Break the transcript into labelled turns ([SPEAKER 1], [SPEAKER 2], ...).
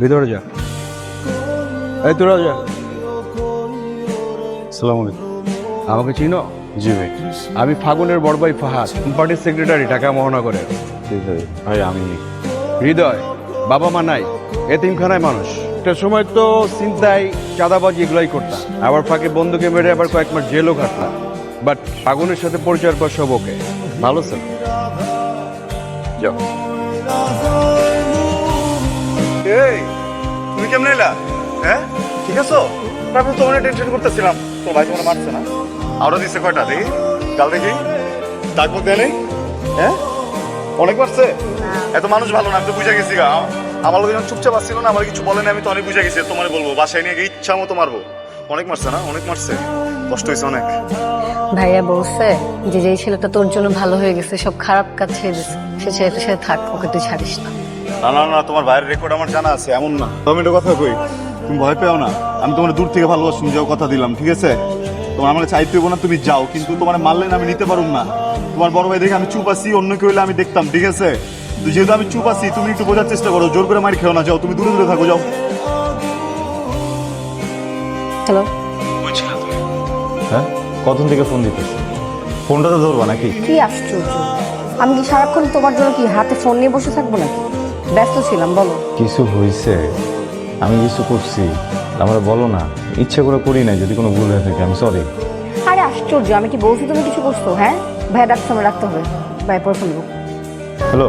[SPEAKER 1] ভিতরে যা। এই তোরা যা।
[SPEAKER 2] সালাম আলাইকুম।
[SPEAKER 1] আমাকে চিনো?
[SPEAKER 2] জি ভাই।
[SPEAKER 1] আমি ফাগুনের বড় ভাই ফাহাদ পার্টির সেক্রেটারি ঢাকা মহানগরের।
[SPEAKER 2] ভাই। আমি
[SPEAKER 1] হৃদয় বাবা মা নাই এতিমখানায় মানুষ। একটা সময় তো চিন্তায় চাঁদাবাজি এগুলাই করতাম। আবার ফাঁকে বন্ধুকে মেরে আবার কয়েক মাস জেলও কাটলাম বাট ফাগুনের সাথে পরিচয়ের পর সব ওকে। ভালো স্যার যাও।
[SPEAKER 3] এই তুমি কেমন এলা? হ্যাঁ? ঠিক আছো? তারপর তোমার টেনশন করতেছিলাম। তো ভাই তোমার মারছে না। আরও দিছে কয়টা? দেখি। কাল দেখি। দাগ মধ্যে নেই। হ্যাঁ? অনেক মারছে। এত মানুষ ভালো না আমি তো বুঝে গেছি গা। আমার লোক যখন চুপচাপ আসছিল না আমার কিছু বলেনি আমি তো অনেক বুঝে গেছি তোমার বলব বাসায় নিয়ে গিয়ে ইচ্ছা মতো মারবো। অনেক মারছে না? অনেক মারছে। কষ্ট হয়েছে অনেক।
[SPEAKER 4] ভাইয়া বলছে যে যেই ছেলেটা তোর জন্য ভালো হয়ে গেছে সব খারাপ কাজ ছেড়ে দিছে সে ছেলেটার সাথে থাক ওকে তুই ছাড়িস না।
[SPEAKER 3] না না না তোমার ভাইয়ের রেকর্ড আমার জানা আছে এমন না। তুমি একটা কথা কই তুমি ভয় পেও না। আমি তোমার দূর থেকে ভালোবাসি যাও কথা দিলাম ঠিক আছে? তোমার আমার চাইতে না তুমি যাও কিন্তু তোমার মারলে না আমি নিতে পারুম না। তোমার বড় ভাই দেখে আমি চুপ আছি অন্য কেউ হইলে আমি দেখতাম ঠিক আছে? যেহেতু আমি চুপ আছি তুমি একটু বোঝার চেষ্টা করো জোর করে মারি খেও না যাও তুমি দূরে দূরে থাকো যাও।
[SPEAKER 4] হ্যালো
[SPEAKER 2] হ্যাঁ? কখন থেকে ফোন দিতেছি? ফোনটা তো ধরবা নাকি?
[SPEAKER 5] কি আশ্চর্য। আমি কি সারাক্ষণ তোমার জন্য কি হাতে ফোন নিয়ে বসে থাকব নাকি? ব্যস্ত ছিলাম বলো।
[SPEAKER 2] কিছু হয়েছে আমি কিছু করছি আমার বলো না ইচ্ছে করে করি নাই যদি কোনো ভুল হয়ে থাকে আমি সরি
[SPEAKER 5] আরে আশ্চর্য আমি কি বলছি তুমি কিছু করছ হ্যাঁ? ভাই ডাকতে সময় রাখতে হবে। ভাই পড়ে ফেলব
[SPEAKER 2] হ্যালো?